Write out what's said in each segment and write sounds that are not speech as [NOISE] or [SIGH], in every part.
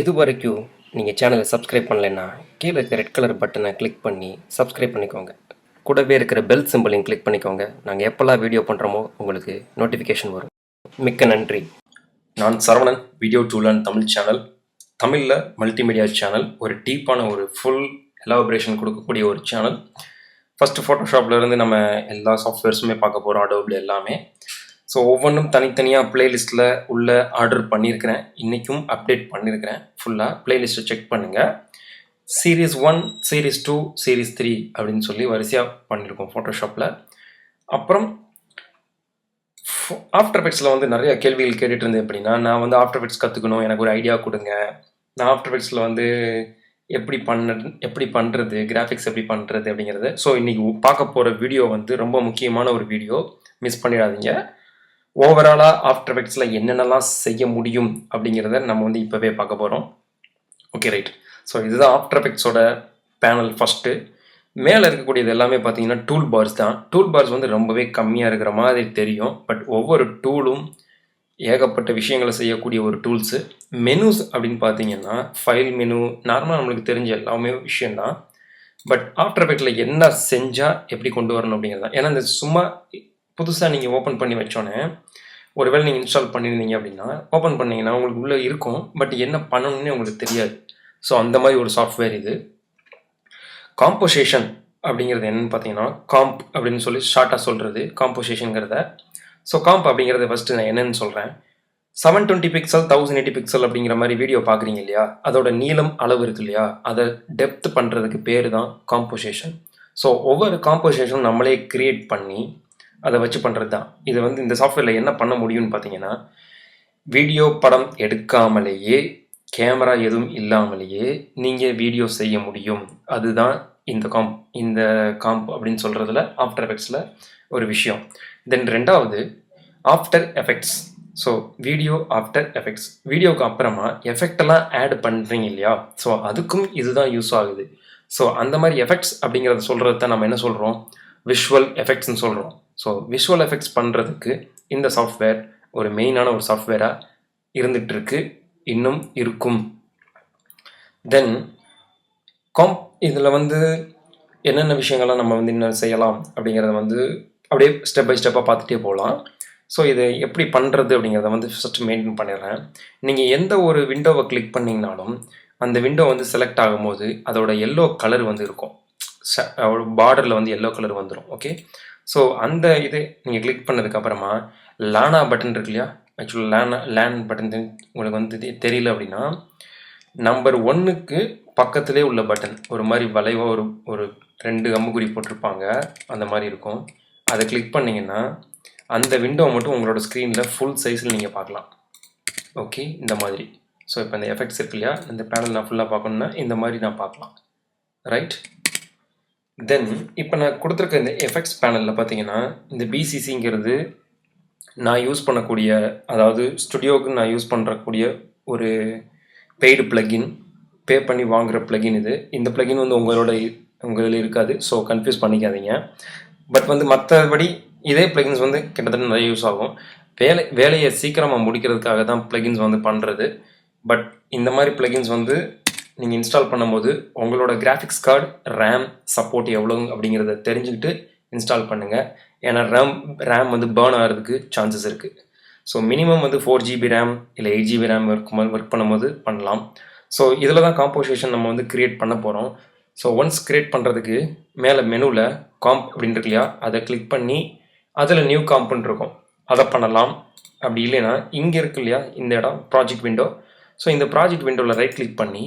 இது வரைக்கும் நீங்கள் சேனலை சப்ஸ்கிரைப் பண்ணலைன்னா கீழே இருக்க ரெட் கலர் பட்டனை கிளிக் பண்ணி சப்ஸ்கிரைப் பண்ணிக்கோங்க. கூடவே இருக்கிற பெல் சிம்பிளையும் கிளிக் பண்ணிக்கோங்க. நாங்கள் எப்போல்லாம் வீடியோ பண்ணுறோமோ உங்களுக்கு நோட்டிஃபிகேஷன் வரும். மிக்க நன்றி. நான் சரவணன் வீடியோ டூலன் தமிழ் சேனல் தமிழில் மல்டிமீடியா சேனல் ஒரு டீப்பான ஒரு ஃபுல் எலாபரேஷன் கொடுக்கக்கூடிய ஒரு சேனல் ஃபஸ்ட்டு ஃபோட்டோஷாப்லேருந்து நம்ம எல்லா சாஃப்ட்வேர்ஸுமே பார்க்க போகிறோம் அடோபில் எல்லாமே. ஸோ ஒவ்வொன்றும் தனித்தனியாக பிளேலிஸ்ட்டில் உள்ள ஆர்டர் பண்ணியிருக்கிறேன் இன்றைக்கும் அப்டேட் பண்ணியிருக்கிறேன் ஃபுல்லாக பிளேலிஸ்ட்டை செக் பண்ணுங்கள் series one series two series three அப்படின்னு சொல்லி வரிசையாக பண்ணியிருக்கோம் ஃபோட்டோஷாப்பில் அப்புறம் ஆஃப்டர் எஃபெக்ட்ஸில் வந்து நிறைய கேள்விகள் கேட்டுட்டு இருந்தேன் அப்படின்னா நான் வந்து ஆஃப்டர் எஃபெக்ட்ஸ் கற்றுக்கணும் எனக்கு ஒரு ஐடியா கொடுங்க. நான் ஆஃப்டர் எஃபெக்ட்ஸில் வந்து எப்படி பண்ண எப்படி பண்ணுறது கிராஃபிக்ஸ் எப்படி பண்ணுறது அப்படிங்கிறது. ஸோ இன்றைக்கி பார்க்க போகிற வீடியோ வந்து ரொம்ப முக்கியமான ஒரு வீடியோ மிஸ் பண்ணிடாதீங்க. ஓவராலாக ஆஃப்டர் எஃபெக்ட்ஸில் என்னென்னலாம் செய்ய முடியும் அப்படிங்கிறத நம்ம வந்து இப்போவே பார்க்க போகிறோம் ஓகே ரைட் ஸோ இதுதான் ஆஃப்டர் எஃபெக்ட்ஸோட பேனல் ஃபஸ்ட்டு மேலே இருக்கக்கூடியது எல்லாமே பார்த்தீங்கன்னா டூல் பார்ஸ் தான். டூல் பார்ஸ் வந்து ரொம்பவே கம்மியாக இருக்கிற மாதிரி தெரியும். பட் ஒவ்வொரு டூலும் ஏகப்பட்ட விஷயங்களை செய்யக்கூடிய ஒரு டூல்ஸு மெனுஸ் அப்படின்னு பார்த்தீங்கன்னா ஃபைல் மெனு நார்மலாக நம்மளுக்கு தெரிஞ்ச எல்லாமே விஷயந்தான் பட் ஆஃப்டர் எஃபெக்டில் என்ன செஞ்சால் எப்படி கொண்டு வரணும் அப்படிங்கிறது தான் ஏன்னா இந்த சும்மா புதுசாக நீங்கள் ஓப்பன் பண்ணி வச்சோன்னே ஒருவேளை நீங்கள் இன்ஸ்டால் பண்ணியிருந்தீங்க அப்படின்னா ஓப்பன் பண்ணிங்கன்னா உங்களுக்கு உள்ளே இருக்கும் பட் என்ன பண்ணணும்னு உங்களுக்கு தெரியாது. ஸோ அந்த மாதிரி ஒரு சாஃப்ட்வேர் இது. காம்போசேஷன் அப்படிங்கிறது என்னன்னு பார்த்தீங்கன்னா காம்ப் அப்படின்னு சொல்லி ஷார்ட்டாக சொல்கிறது காம்போசேஷனுங்கிறத ஸோ காம்ப் அப்படிங்கிறத ஃபஸ்ட்டு நான் என்னென்னு சொல்கிறேன் seven twenty pixel thousand eighty pixel அப்படிங்கிற மாதிரி வீடியோ பார்க்குறீங்க இல்லையா? அதோட நீளம் அளவு இருக்கு இல்லையா? அதை டெப்த் பண்ணுறதுக்கு பேர் தான் காம்போசேஷன் ஸோ ஒவ்வொரு காம்போசேஷனும் நம்மளே க்ரியேட் பண்ணி அதை வச்சு பண்ணுறது தான் இது வந்து இந்த சாஃப்ட்வேரில் என்ன பண்ண முடியும்னு பார்த்தீங்கன்னா வீடியோ படம் எடுக்காமலேயே கேமரா எதுவும் இல்லாமலேயே நீங்கள் வீடியோ செய்ய முடியும். அதுதான் இந்த காம்ப் இந்த காம்ப் அப்படின்னு சொல்கிறதுல ஆஃப்டர் எஃபெக்ட்ஸில் ஒரு விஷயம். தென் ரெண்டாவது after effects so video after effects வீடியோக்கு அப்புறமா எஃபெக்டெல்லாம் ஆட் பண்ணுறீங்க இல்லையா? ஸோ அதுக்கும் இதுதான் யூஸ் ஆகுது. ஸோ அந்த மாதிரி எஃபெக்ட்ஸ் அப்படிங்கிறத சொல்கிறது தான் நம்ம என்ன சொல்கிறோம் விஷுவல் எஃபெக்ட்ஸ்னு சொல்கிறோம் ஸோ விஷுவல் எஃபெக்ட்ஸ் பண்ணுறதுக்கு இந்த சாஃப்ட்வேர் ஒரு மெயினான ஒரு சாஃப்ட்வேராக இருந்துகிட்ருக்கு இன்னும் இருக்கும். தென் காம்ப் இதில் வந்து என்னென்ன விஷயங்கள்லாம் நம்ம வந்து இன்னும் செய்யலாம் அப்படிங்கிறத வந்து அப்படியே ஸ்டெப் பை ஸ்டெப்பாக பார்த்துட்டே போகலாம். ஸோ இதை எப்படி பண்ணுறது அப்படிங்கிறத வந்து ஃபஸ்ட்டு மெயின்டைன் பண்ணிடுறேன். நீங்கள் எந்த ஒரு விண்டோவை கிளிக் பண்ணிங்கனாலும் அந்த விண்டோ வந்து செலக்ட் ஆகும்போது அதோட எல்லோ கலர் வந்து இருக்கும். பார்டரில் வந்து எல்லோ கலர் வந்துடும் ஓகே ஸோ அந்த இது நீங்கள் கிளிக் பண்ணதுக்கப்புறமா லேனா பட்டன் இருக்கு இல்லையா? ஆக்சுவலாக லேனா லேன் பட்டன் உங்களுக்கு வந்து தெரியல அப்படின்னா நம்பர் ஒன்றுக்கு பக்கத்திலே உள்ள பட்டன் ஒரு மாதிரி வளைவாக ஒரு ஒரு ரெண்டு அம்புக்குறி போட்டிருப்பாங்க அந்த மாதிரி இருக்கும். அதை கிளிக் பண்ணிங்கன்னா அந்த விண்டோ மட்டும் உங்களோட ஸ்க்ரீனில் ஃபுல் சைஸில் நீங்கள் பார்க்கலாம். ஓகே இந்த மாதிரி. ஸோ இப்போ இந்த எஃபெக்ட்ஸ் இருக்கு இல்லையா? இந்த பேனல் நான் ஃபுல்லாக பார்க்கணுன்னா இந்த மாதிரி நான் பார்க்கலாம். ரைட் தென் இப்போ நான் கொடுத்துருக்க இந்த எஃபெக்ட்ஸ் பேனலில் பார்த்தீங்கன்னா இந்த பிசிசிங்கிறது நான் யூஸ் பண்ணக்கூடிய அதாவது ஸ்டுடியோவுக்கு நான் யூஸ் பண்ணுறக்கூடிய ஒரு பெய்டு பிளகின் பே பண்ணி வாங்குகிற பிளகின் இது. இந்த பிளகின் வந்து உங்களோட உங்கள் இதில் இருக்காது. ஸோ கன்ஃபியூஸ் பண்ணிக்காதீங்க. பட் வந்து மற்றபடி இதே பிளகின்ஸ் வந்து கிட்டத்தட்ட நிறைய யூஸ் ஆகும். வேலை வேலையை சீக்கிரமாக முடிக்கிறதுக்காக தான் பிளகின்ஸ் வந்து பண்ணுறது பட் இந்த மாதிரி பிளகின்ஸ் வந்து நீங்கள் இன்ஸ்டால் பண்ணும்போது உங்களோட கிராஃபிக்ஸ் கார்டு ரேம் சப்போர்ட் எவ்வளோ அப்படிங்கிறத தெரிஞ்சுக்கிட்டு இன்ஸ்டால் பண்ணுங்கள் ஏன்னா ரேம் ரேம் வந்து பேர்ன் ஆகிறதுக்கு சான்சஸ் இருக்குது ஸோ மினிமம் வந்து ஃபோர் ஜிபி ரேம் இல்லை eight GB RAM work work பண்ணும்போது பண்ணலாம். ஸோ இதில் தான் காம்போசிஷன் நம்ம வந்து க்ரியேட் பண்ண போகிறோம் ஸோ ஒன்ஸ் க்ரியேட் பண்ணுறதுக்கு மேலே மெனுவில் காம்ப் அப்படின்னு இருக்கு இல்லையா அதை கிளிக் பண்ணி அதில் நியூ காம்ப்னு இருக்கும். அதை பண்ணலாம். அப்படி இல்லைன்னா இங்கே இருக்கு இல்லையா இந்த இடம் ப்ராஜெக்ட் விண்டோ ஸோ இந்த ப்ராஜெக்ட் விண்டோவில் ரைட் கிளிக் பண்ணி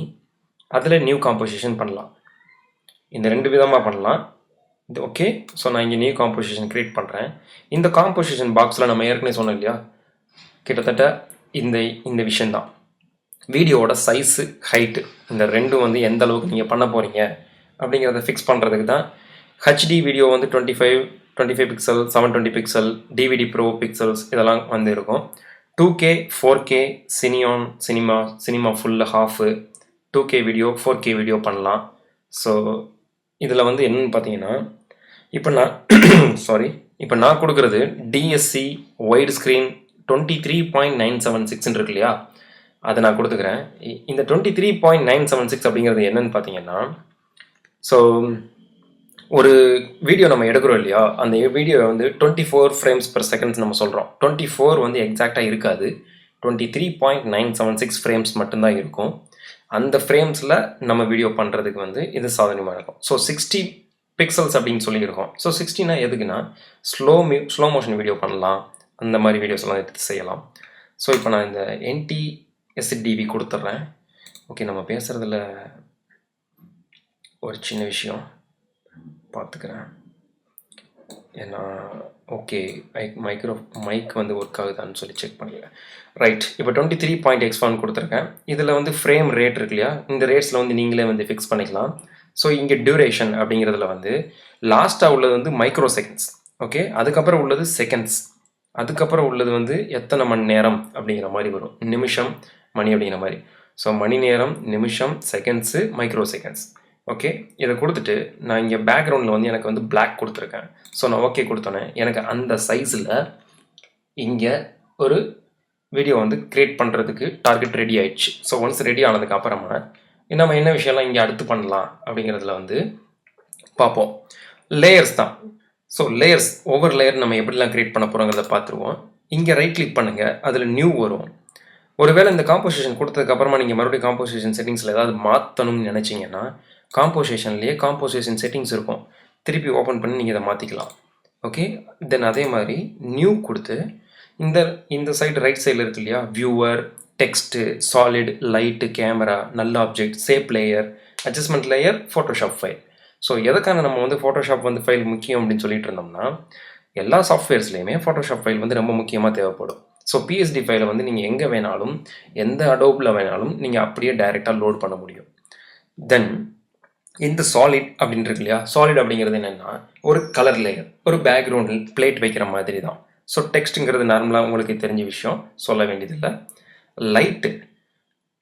அதில் நியூ காம்போசிஷன் பண்ணலாம். இந்த ரெண்டு விதமாக பண்ணலாம். இது ஓகே ஸோ நான் இங்கே நியூ காம்போசிஷன் க்ரியேட் பண்ணுறேன் இந்த காம்போசிஷன் பாக்ஸில் நம்ம ஏற்கனவே சொன்னோம் இல்லையா? கிட்டத்தட்ட இந்த இந்த விஷயந்தான் வீடியோவோட சைஸு ஹைட்டு இந்த ரெண்டும் வந்து எந்த அளவுக்கு நீங்கள் பண்ண போகிறீங்க அப்படிங்கிறத ஃபிக்ஸ் பண்ணுறதுக்கு தான் ஹெச்டி வீடியோ வந்து twenty five twenty five pixel seven twenty pixel DVD pro pixels இதெல்லாம் வந்து இருக்கும். Two K four K Cineon cinema cinema full half two K video four K video பண்ணலாம். ஸோ இதில் வந்து என்னன்னு பார்த்தீங்கன்னா இப்போ நான் [COUGHS] சாரி இப்போ நான் கொடுக்குறது DSC white screen twenty three point nine seven சிக்ஸ்ன்னு இருக்கு இல்லையா? அதை நான் கொடுத்துக்கிறேன். இந்த twenty three point nine seven six அப்படிங்கிறது என்னன்னு பார்த்தீங்கன்னா ஸோ ஒரு வீடியோ நம்ம எடுக்கிறோம் இல்லையா? அந்த வீடியோ வந்து twenty four frames per seconds நம்ம சொல்கிறோம் டுவெண்ட்டி ஃபோர் வந்து எக்ஸாக்டாக இருக்காது. Twenty three point nine seven six frames மட்டும்தான் இருக்கும். அந்த ஃப்ரேம்ஸில் நம்ம வீடியோ பண்ணுறதுக்கு வந்து இது சாதனமாக இருக்கும். ஸோ சிக்ஸ்டி பிக்சல்ஸ் அப்படின்னு சொல்லியிருக்கோம். ஸோ சிக்ஸ்டினா எதுக்குன்னா ஸ்லோ மியூ ஸ்லோ மோஷன் வீடியோ பண்ணலாம். அந்த மாதிரி வீடியோஸ் எல்லாம் எடுத்து செய்யலாம். ஸோ இப்போ நான் இந்த என்டி எஸ்டிவி கொடுத்துட்றேன். ஓகே நம்ம பேசுகிறதுல ஒரு சின்ன விஷயம். பார்த்துக்கிறேன். ஏன்னா ஓகே மைக்ரோ மைக் வந்து ஒர்க் ஆகுதான்னு சொல்லி செக் பண்ணிடுவேன் ரைட் இப்போ twenty three point X one கொடுத்துருக்கேன். இதில் வந்து ஃப்ரேம் ரேட் இருக்கு இல்லையா? இந்த ரேட்ஸில் வந்து நீங்களே வந்து ஃபிக்ஸ் பண்ணிக்கலாம். ஸோ இங்கே டியூரேஷன் அப்படிங்கிறதுல வந்து லாஸ்ட்டாக உள்ளது வந்து மைக்ரோ செகண்ட்ஸ் ஓகே அதுக்கப்புறம் உள்ளது செகண்ட்ஸ் அதுக்கப்புறம் உள்ளது வந்து எத்தனை மணி நேரம் அப்படிங்கிற மாதிரி வரும். நிமிஷம் மணி அப்படிங்கிற மாதிரி. ஸோ மணி நேரம் நிமிஷம் செகண்ட்ஸு மைக்ரோ செகண்ட்ஸ் ஓகே இதை கொடுத்துட்டு நான் இங்கே பேக்ரவுண்டில் வந்து எனக்கு வந்து பிளாக் கொடுத்துருக்கேன். ஸோ நான் ஓகே கொடுத்தோன்னே எனக்கு அந்த சைஸில் இங்கே ஒரு வீடியோ வந்து க்ரியேட் பண்ணுறதுக்கு டார்கெட் ரெடி ஆயிடுச்சு. ஸோ ஒன்ஸ் ரெடி ஆனதுக்கு அப்புறமா நம்ம என்ன விஷயம்லாம் இங்கே அடுத்து பண்ணலாம்? அப்படிங்கிறதுல வந்து பார்ப்போம். லேயர்ஸ் தான். ஸோ லேயர்ஸ் ஒவ்வொரு லேயர் நம்ம எப்படிலாம் க்ரியேட் பண்ண போகிறோங்கிறத பார்த்துருவோம். இங்கே ரைட் கிளிக் பண்ணுங்கள் அதில் நியூ வரும். ஒருவேளை இந்த காம்போசிஷன் கொடுத்ததுக்கப்புறமா நீங்கள் மறுபடியும் காம்போசிஷன் செட்டிங்ஸில் ஏதாவது மாற்றணும்னு நினச்சிங்கன்னா காம்போசிஷன்லேயே காம்போசிஷன் செட்டிங்ஸ் இருக்கும். திருப்பி ஓப்பன் பண்ணி நீங்கள் இதை மாற்றிக்கலாம் ஓகே தென் அதே மாதிரி நியூ கொடுத்து இந்த இந்த சைடு ரைட் சைடில் இருக்கு இல்லையா? Viewer text solid light camera null object shape layer adjustment layer Photoshop file so எதுக்கான நம்ம வந்து ஃபோட்டோஷாப் வந்து ஃபைல் முக்கியம் அப்படின்னு சொல்லிட்டு இருந்தோம்னா எல்லா சாஃப்ட்வேர்ஸ்லேயுமே ஃபோட்டோஷாப் ஃபைல் வந்து ரொம்ப முக்கியமாக தேவைப்படும். ஸோ பிஎஸ்டி ஃபைலை வந்து நீங்கள் எங்கே வேணாலும் எந்த அடோப்பில் வேணாலும் நீங்கள் அப்படியே டைரெக்டாக லோட் பண்ண முடியும். தென் இந்த சாலிட் அப்படின்னு இருக்கு இல்லையா? சாலிட் அப்படிங்கிறது என்னென்னா ஒரு கலர் லேயர் ஒரு பேக்ரவுண்டில் பிளேட் வைக்கிற மாதிரி தான் ஸோ டெக்ஸ்ட்டுங்கிறது நார்மலாக உங்களுக்கு தெரிஞ்ச விஷயம். சொல்ல வேண்டியதில்லை. லைட்டு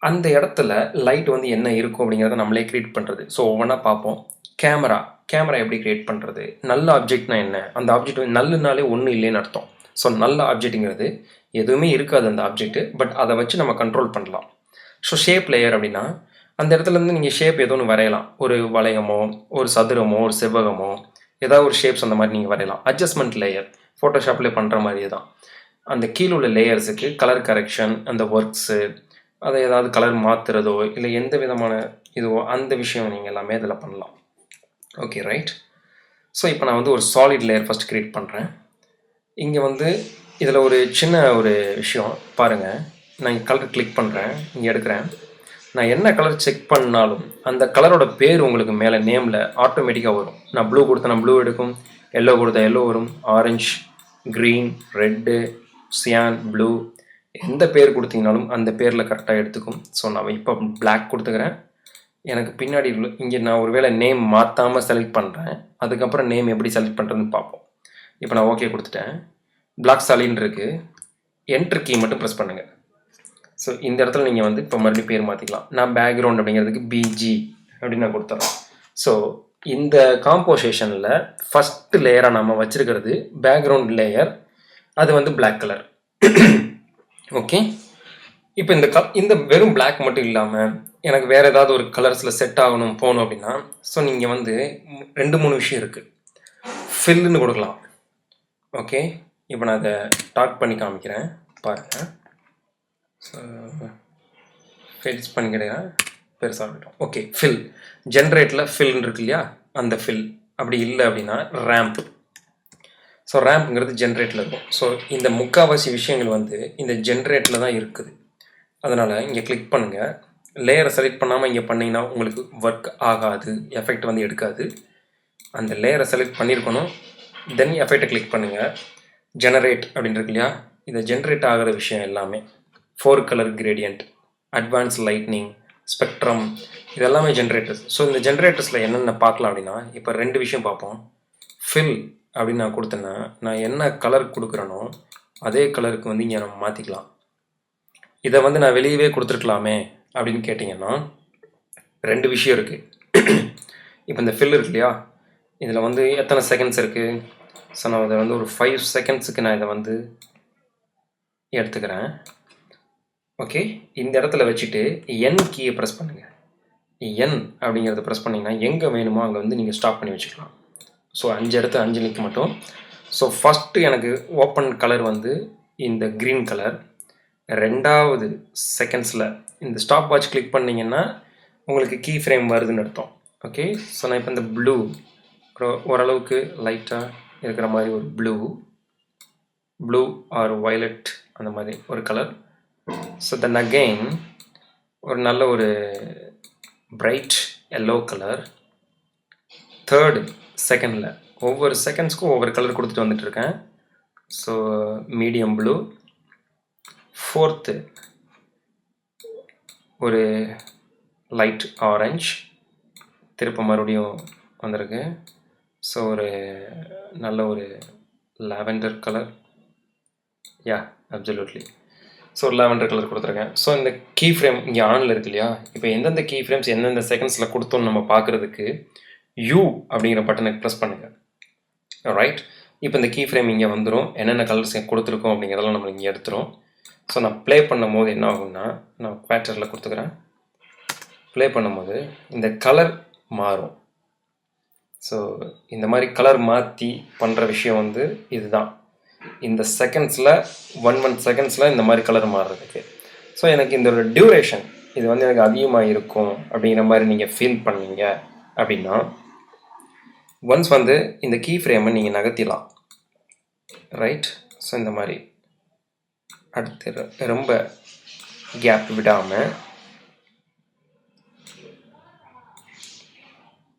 அந்த இடத்துல லைட் வந்து என்ன இருக்கும் அப்படிங்கிறத நம்மளே க்ரியேட் பண்ணுறது ஸோ ஒவ்வொன்றா பார்ப்போம். கேமரா கேமரா எப்படி க்ரியேட் பண்ணுறது நல்ல ஆப்ஜெக்ட்னா என்ன? அந்த ஆப்ஜெக்ட் வந்து நல்லுனாலே ஒன்றும் இல்லைன்னு அர்த்தம். ஸோ நல்ல ஆப்ஜெக்ட்டுங்கிறது எதுவுமே இருக்காது அந்த ஆப்ஜெக்ட்டு பட் அதை வச்சு நம்ம கண்ட்ரோல் பண்ணலாம். ஸோ ஷேப் லேயர் அப்படின்னா அந்த இடத்துல இருந்து நீங்கள் ஷேப் ஏதோ ஒன்று வரையலாம். ஒரு வளையமோ ஒரு சதுரமோ ஒரு செவ்வகமோ ஏதாவது ஒரு ஷேப்ஸ் அந்த மாதிரி நீங்கள் வரையலாம். அட்ஜஸ்ட்மெண்ட் லேயர் ஃபோட்டோஷாப்பில் பண்ணுற மாதிரியே தான். அந்த கீழே உள்ள லேயர்ஸுக்கு கலர் கரெக்ஷன் அந்த ஒர்க்ஸு அதை ஏதாவது கலர் மாற்றுறதோ இல்லை எந்த விதமான இதுவோ அந்த விஷயம் நீங்கள் எல்லாமே இதில் பண்ணலாம். ஓகே ரைட் ஸோ இப்போ நான் வந்து ஒரு சாலிட் லேயர் ஃபஸ்ட் க்ரியேட் பண்ணுறேன் இங்கே வந்து இதில் ஒரு சின்ன ஒரு விஷயம் பாருங்கள் நான் இங்கே கலர் கிளிக் பண்ணுறேன் இங்கே எடுக்கிறேன். நான் என்ன கலர் செக் பண்ணாலும் அந்த கலரோட பேர் உங்களுக்கு மேலே நேமில் ஆட்டோமேட்டிக்காக வரும். நான் ப்ளூ கொடுத்தா ப்ளூ எடுக்கும். எல்லோ கொடுத்தா எல்லோ வரும். Orange green red cyan blue எந்த பேர் கொடுத்தீங்கனாலும் அந்த பேரில் கரெக்டாக எடுத்துக்கும். ஸோ நான் இப்போ பிளாக் கொடுத்துக்கிறேன். எனக்கு பின்னாடி இங்கே நான் ஒருவேளை நேம் மாற்றாமல் செலக்ட் பண்ணுறேன் அதுக்கப்புறம் நேம் எப்படி செலக்ட் பண்ணுறதுன்னு பார்ப்போம். இப்போ நான் ஓகே கொடுத்துட்டேன். பிளாக் சாலின் இருக்குது என்ட்ரு கீ மட்டும் ப்ரெஸ் பண்ணுங்கள் ஸோ இந்த இடத்துல நீங்கள் வந்து இப்போ மறுபடியும் பேர் மாற்றிக்கலாம் நான் பேக்ரவுண்ட் அப்படிங்கிறதுக்கு பிஜி அப்படின்னு நான் கொடுத்துட்றேன் ஸோ இந்த காம்போசேஷனில் ஃபஸ்ட்டு லேயராக நம்ம வச்சுருக்கிறது பேக்ரவுண்ட் லேயர் அது வந்து பிளாக் கலர் ஓகே இப்போ இந்த க இந்த வெறும் பிளாக் மட்டும் இல்லாமல் எனக்கு வேறு ஏதாவது ஒரு கலர்ஸில் செட் ஆகணும் போகணும் அப்படின்னா ஸோ நீங்கள் வந்து ரெண்டு மூணு விஷயம் இருக்குது ஃபில்லுன்னு கொடுக்கலாம். ஓகே இப்போ நான் அதை டாக் பண்ணி காமிக்கிறேன். பாருங்கள் ஃபில்ஸ் பண்ணிக்கிறேன் பெருசாக இருக்கட்டும் ஓகே ஃபில் ஜென்ரேட்டில் ஃபில்னு இருக்கு இல்லையா? அந்த ஃபில் அப்படி இல்லை அப்படின்னா ரேம்ப் ஸோ ரேம்ப்ங்கிறது ஜென்ரேட்டில் இருக்கும். ஸோ இந்த முக்காவாசி விஷயங்கள் வந்து இந்த ஜென்ரேட்டில் தான் இருக்குது. அதனால் இங்கே கிளிக் பண்ணுங்கள் லேயரை செலக்ட் பண்ணாமல் இங்கே பண்ணிங்கன்னா உங்களுக்கு ஒர்க் ஆகாது. எஃபெக்ட் வந்து எடுக்காது. அந்த லேயரை செலக்ட் பண்ணியிருக்கணும். தென் எஃபெக்டை கிளிக் பண்ணுங்கள் ஜெனரேட் அப்படின்னு இருக்கு இல்லையா? இந்த ஜென்ரேட் ஆகிற விஷயம் எல்லாமே. Four colour gradient advance lightning spectrum இதெல்லாமே ஜென்ரேட்டர்ஸ் ஸோ இந்த ஜென்ரேட்டர்ஸில் என்னென்ன பார்க்கலாம் அப்படின்னா இப்போ ரெண்டு விஷயம் பார்ப்போம். ஃபில் அப்படின்னு நான் கொடுத்தேன்னா நான் என்ன கலர் கொடுக்குறேனோ அதே கலருக்கு வந்து இங்கே நம்ம மாற்றிக்கலாம் இதை வந்து நான் வெளியவே கொடுத்துருக்கலாமே அப்படின்னு கேட்டிங்கன்னா ரெண்டு விஷயம் இருக்குது இப்போ இந்த ஃபில் இருக்கு இல்லையா? இதில் வந்து எத்தனை செகண்ட்ஸ் இருக்குது ஸோ நான் அதை வந்து ஒரு ஃபைவ் செகண்ட்ஸுக்கு நான் இதை வந்து எடுத்துக்கிறேன். ஓகே இந்த இடத்துல வச்சுட்டு என் கீயை ப்ரெஸ் பண்ணுங்கள் என் அப்படிங்கிறத ப்ரெஸ் பண்ணிங்கன்னா எங்கே வேணுமோ அங்கே வந்து நீங்கள் ஸ்டாப் பண்ணி வச்சுக்கலாம். ஸோ அஞ்சு இடத்து அஞ்சு நிற்க மட்டும். ஸோ ஃபஸ்ட்டு எனக்கு ஓப்பன் கலர் வந்து இந்த க்ரீன் கலர் ரெண்டாவது செகண்ட்ஸில் இந்த ஸ்டாப் வாட்ச் கிளிக் பண்ணிங்கன்னா உங்களுக்கு கீ ஃப்ரேம் வருதுன்னு அர்த்தம். ஓகே ஸோ நான் இப்போ இந்த ப்ளூ ஓரளவுக்கு லைட்டாக இருக்கிற மாதிரி ஒரு ப்ளூ ப்ளூ ஆர் வயலட் அந்த மாதிரி ஒரு கலர் ஸோ தென் அகெயின் ஒரு நல்ல ஒரு பிரைட் எல்லோ கலர் தேர்டு செகண்டில் ஒவ்வொரு செகண்ட்ஸ்க்கும் ஒவ்வொரு கலர் கொடுத்துட்டு வந்துட்டுருக்கேன் ஸோ மீடியம் ப்ளூ ஃபோர்த்து ஒரு லைட் ஆரஞ்ச் திருப்ப மறுபடியும் வந்திருக்கு. ஸோ ஒரு நல்ல ஒரு lavender colour yeah absolutely so lavender colour கொடுத்துருக்கேன். ஸோ இந்த கீ ஃப்ரேம் இங்கே ஆனில் இருக்கு இல்லையா? இப்போ எந்தெந்த கீ ஃப்ரேம்ஸ் எந்தெந்த செகண்ட்ஸில் கொடுத்தோன்னு நம்ம பார்க்குறதுக்கு யூ அப்படிங்கிற பட்டனை ப்ரெஸ் பண்ணுங்கள் ரைட் இப்போ இந்த கீ ஃப்ரேம் இங்கே வந்துடும் என்னென்ன கலர்ஸ் கொடுத்துருக்கோம் அப்படிங்கிறதெல்லாம் நம்ம இங்கே எடுத்துரும். ஸோ நான் ப்ளே பண்ணும் போது என்ன ஆகும்னா நான் பேட்டரில் கொடுத்துக்கிறேன். ப்ளே பண்ணும்போது இந்த கலர் மாறும். ஸோ இந்த மாதிரி கலர் மாற்றி பண்ணுற விஷயம் வந்து இதுதான். இந்த செகண்ட்ஸில் ஒன் ஒன் செகண்ட்ஸில் இந்த மாதிரி கலர் மாறுறதுக்கு. ஸோ எனக்கு இந்த ஒரு டியூரேஷன் இது வந்து எனக்கு அதிகமாக இருக்கும் அப்படிங்கிற மாதிரி நீங்கள் ஃபீல் பண்ணீங்க அப்படின்னா ஒன்ஸ் வந்து இந்த கீ ஃப்ரேமை நீங்கள் நகர்த்திடலாம். ரைட் ஸோ இந்த மாதிரி. அடுத்து ரொம்ப கேப் விடாமல்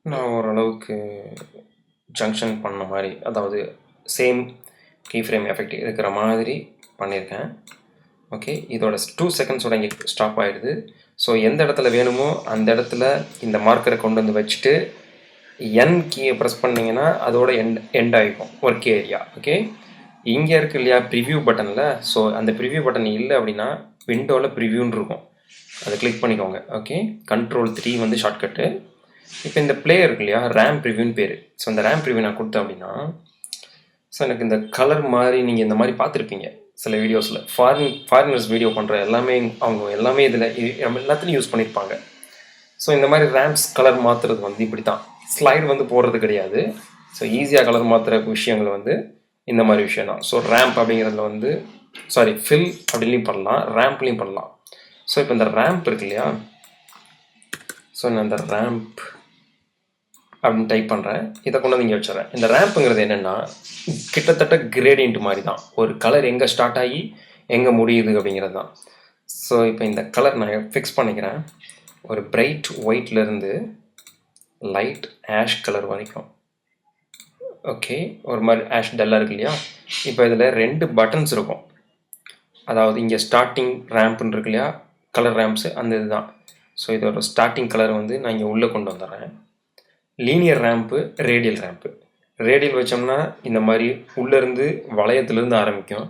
நான் ஓரளவுக்கு ஜங்ஷன் பண்ண மாதிரி அதாவது சேம் கீ ஃப்ரேம் எஃபெக்ட் இருக்கிற மாதிரி பண்ணியிருக்கேன். ஓகே இதோட டூ செகண்ட்ஸோட இங்கே ஸ்டாப் ஆகிடுது ஸோ எந்த இடத்துல வேணுமோ அந்த இடத்துல இந்த மார்க்கரை கொண்டு வந்து வச்சுட்டு என் கீயை ப்ரெஸ் பண்ணிங்கன்னா அதோட எண்ட் எண்ட் ஆகிக்கும் ஒர்க் ஏரியா ஓகே இங்கே இருக்கு இல்லையா ப்ரிவ்யூ பட்டனில் ஸோ அந்த ப்ரிவ்யூ பட்டன் இல்லை அப்படின்னா விண்டோவில் ப்ரிவ்யூன்னு இருக்கும். அதை கிளிக் பண்ணிக்கோங்க. ஓகே கண்ட்ரோல் த்ரீ வந்து ஷார்ட்கட்டு இப்போ இந்த பிளே இருக்கு இல்லையா ரேம் ப்ரிவ்யூன்னு பேர். ஸோ அந்த ரேம் ப்ரிவ்யூ நான் கொடுத்தேன் அப்படின்னா ஸோ எனக்கு இந்த கலர் மாதிரி நீங்கள் இந்த மாதிரி பார்த்துருப்பீங்க. சில வீடியோஸில் ஃபாரின் ஃபாரினர்ஸ் வீடியோ பண்ணுற எல்லாமே அவங்க எல்லாமே இதில் எல்லாத்துலேயும் யூஸ் பண்ணியிருப்பாங்க ஸோ இந்த மாதிரி ரேம்ஸ் கலர் மாற்றுறது வந்து இப்படி தான் ஸ்லைடு வந்து போடுறது கிடையாது. ஸோ ஈஸியாக கலர் மாற்றுற விஷயங்கள் வந்து இந்த மாதிரி விஷயம் தான். ஸோ ரேம்ப் அப்படிங்கிறதுல வந்து சாரி ஃபில் அப்படின்லையும் பண்ணலாம். ரேம்ப்லேயும் பண்ணலாம். ஸோ இப்போ இந்த ரேம்ப் இருக்கு இல்லையா? ஸோ நான் அந்த ரேம்ப் அப்படின்னு டைப் பண்ணுறேன் இதை கொண்டு வந்து இங்கே வச்சுறேன் இந்த ரேம்ப்புங்கிறது என்னென்னா கிட்டத்தட்ட கிரேடியன்ட் மாதிரி தான் ஒரு கலர் எங்கே ஸ்டார்ட் ஆகி எங்கே முடியுது அப்படிங்கிறது தான் ஸோ இப்போ இந்த கலர் நான் ஃபிக்ஸ் பண்ணிக்கிறேன். ஒரு பிரைட் ஒயிட்லேருந்து லைட் ஆஷ் கலர் வரைக்கும். ஓகே ஒரு மாதிரி ஆஷ் டல்லாக இருக்கு இல்லையா? இப்போ இதில் ரெண்டு பட்டன்ஸ் இருக்கும். அதாவது இங்கே ஸ்டார்டிங் ரேம்ப்னு இருக்கு இல்லையா? கலர் ரேம்ப்ஸு அந்த இதுதான். ஸோ இதோட ஸ்டார்டிங் கலர் வந்து நான் இங்கே உள்ளே கொண்டு வந்துடுறேன். Linear ramp radial ramp radial வச்சோம்னா இந்த மாதிரி உள்ளேருந்து வளையத்துலேருந்து ஆரம்பிக்கும்.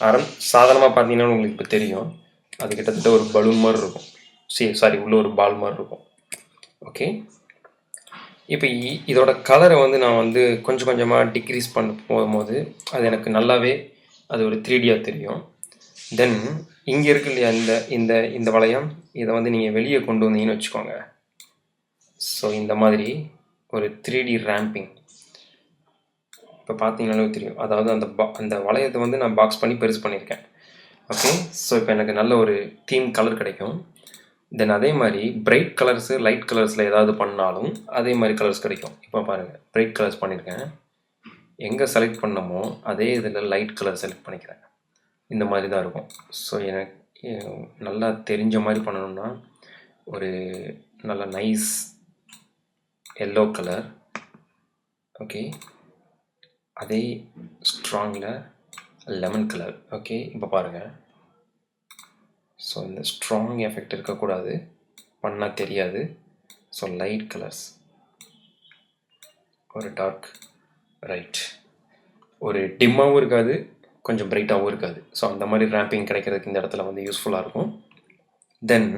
ஆரம் சாதாரணமாக பார்த்தீங்கன்னா உங்களுக்கு இப்போ தெரியும். அது கிட்டத்தட்ட ஒரு பலூன் மாதிரி இருக்கும். சரி சாரி உள்ள ஒரு பால் மாதிரி இருக்கும். ஓகே இப்போ இ- இதோட கலரை வந்து நான் வந்து கொஞ்சம் கொஞ்சமாக டிக்ரீஸ் பண்ண போகும்போது அது எனக்கு நல்லாவே அது ஒரு த்ரீடியாக தெரியும். தென் இங்கே இருக்கு இல்லையா இந்த இந்த இந்த வளையம் இதை வந்து நீங்கள் வெளியே கொண்டு வந்தீங்கன்னு வச்சுக்கோங்க. ஸோ இந்த மாதிரி ஒரு த்ரீ டி ரேம்பிங் இப்போ பார்த்தீங்கன்னாலே தெரியும். அதாவது அந்த பா அந்த வளையத்தை வந்து நான் பாக்ஸ் பண்ணி பெருசு பண்ணியிருக்கேன் ஓகே ஸோ இப்போ எனக்கு நல்ல ஒரு தீம் கலர் கிடைக்கும். தென் அதே மாதிரி பிரைட் கலர்ஸு லைட் கலர்ஸில் ஏதாவது பண்ணாலும் அதே மாதிரி கலர்ஸ் கிடைக்கும். இப்போ பாருங்கள் பிரைட் கலர்ஸ் பண்ணியிருக்கேன் எங்கே செலக்ட் பண்ணமோ அதே இதில் லைட் கலர் செலக்ட் பண்ணிக்கிறேன். இந்த மாதிரி தான் இருக்கும். ஸோ எனக்கு நல்லா தெரிஞ்ச மாதிரி பண்ணணும்னா ஒரு நல்ல நைஸ் எல்லோ கலர் ஓகே அதே ஸ்ட்ராங்கில் லெமன் கலர் ஓகே இப்போ பாருங்கள் ஸோ இந்த ஸ்ட்ராங் எஃபெக்ட் இருக்கக்கூடாது. பண்ணால் தெரியாது. ஸோ லைட் கலர்ஸ் ஒரு டார்க் ரைட் ஒரு டிம்மாகவும் இருக்காது கொஞ்சம் பிரைட்டாகவும் இருக்காது. ஸோ அந்த மாதிரி ரேம்பிங் கிடைக்கிறதுக்கு இந்த இடத்துல வந்து யூஸ்ஃபுல்லாக இருக்கும். தென்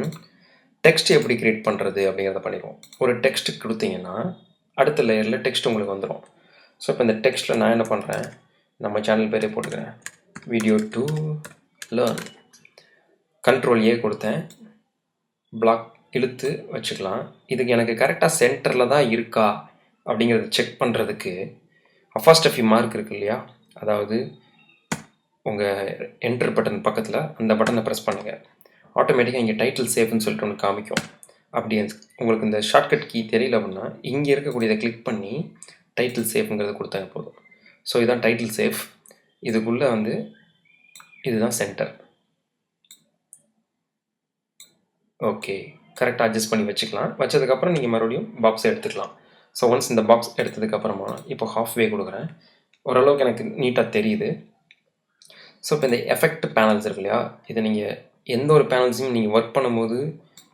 டெக்ஸ்ட் எப்படி கிரியேட் பண்ணுறது அப்படிங்கிறத பண்ணிடுவோம். ஒரு டெக்ஸ்ட் கொடுத்தீங்கன்னா அடுத்த லேயரில் டெக்ஸ்ட் உங்களுக்கு வந்துடும் ஸோ இப்போ இந்த டெக்ஸ்ட்டில் நான் என்ன பண்ணுறேன் நம்ம சேனல் பேரே போட்டுக்கிறேன். Video to learn control A கொடுத்தேன். பிளாக் இழுத்து வச்சுக்கலாம். இதுக்கு எனக்கு கரெக்டாக சென்டரில் தான் இருக்கா அப்படிங்கிறத செக் பண்ணுறதுக்கு அஃபாஸ்டஃபி மார்க் இருக்கு இல்லையா? அதாவது உங்கள் என்டர் பட்டன் பக்கத்தில் அந்த பட்டனை ப்ரெஸ் பண்ணுங்கள் ஆட்டோமேட்டிக்காக இங்கே டைட்டில் சேஃப்னு சொல்லிட்டு ஒன்று காமிக்கும். அப்படி உங்களுக்கு இந்த ஷார்ட்கட் கீ தெரியல அப்படின்னா இங்கே இருக்கக்கூடியதை கிளிக் பண்ணி டைட்டில் சேஃப்ங்கிறத கொடுத்தாங்க போதும். ஸோ இதுதான் டைட்டில் சேஃப் இதுக்குள்ளே வந்து இதுதான் சென்டர் ஓகே கரெக்டாக அட்ஜஸ்ட் பண்ணி வச்சுக்கலாம். வச்சதுக்கப்புறம் நீங்கள் மறுபடியும் பாக்ஸை எடுத்துக்கலாம். ஸோ ஒன்ஸ் இந்த பாக்ஸ் எடுத்ததுக்கப்புறமா இப்போ ஹாஃப் வே கொடுக்குறேன். ஓரளவுக்கு எனக்கு நீட்டாக தெரியுது. ஸோ இப்போ இந்த எஃபெக்ட் பேனல்ஸ் இருக்கு இல்லையா? இதை நீங்கள் எந்த ஒரு பேனல்ஸையும் நீங்கள் ஒர்க் பண்ணும்போது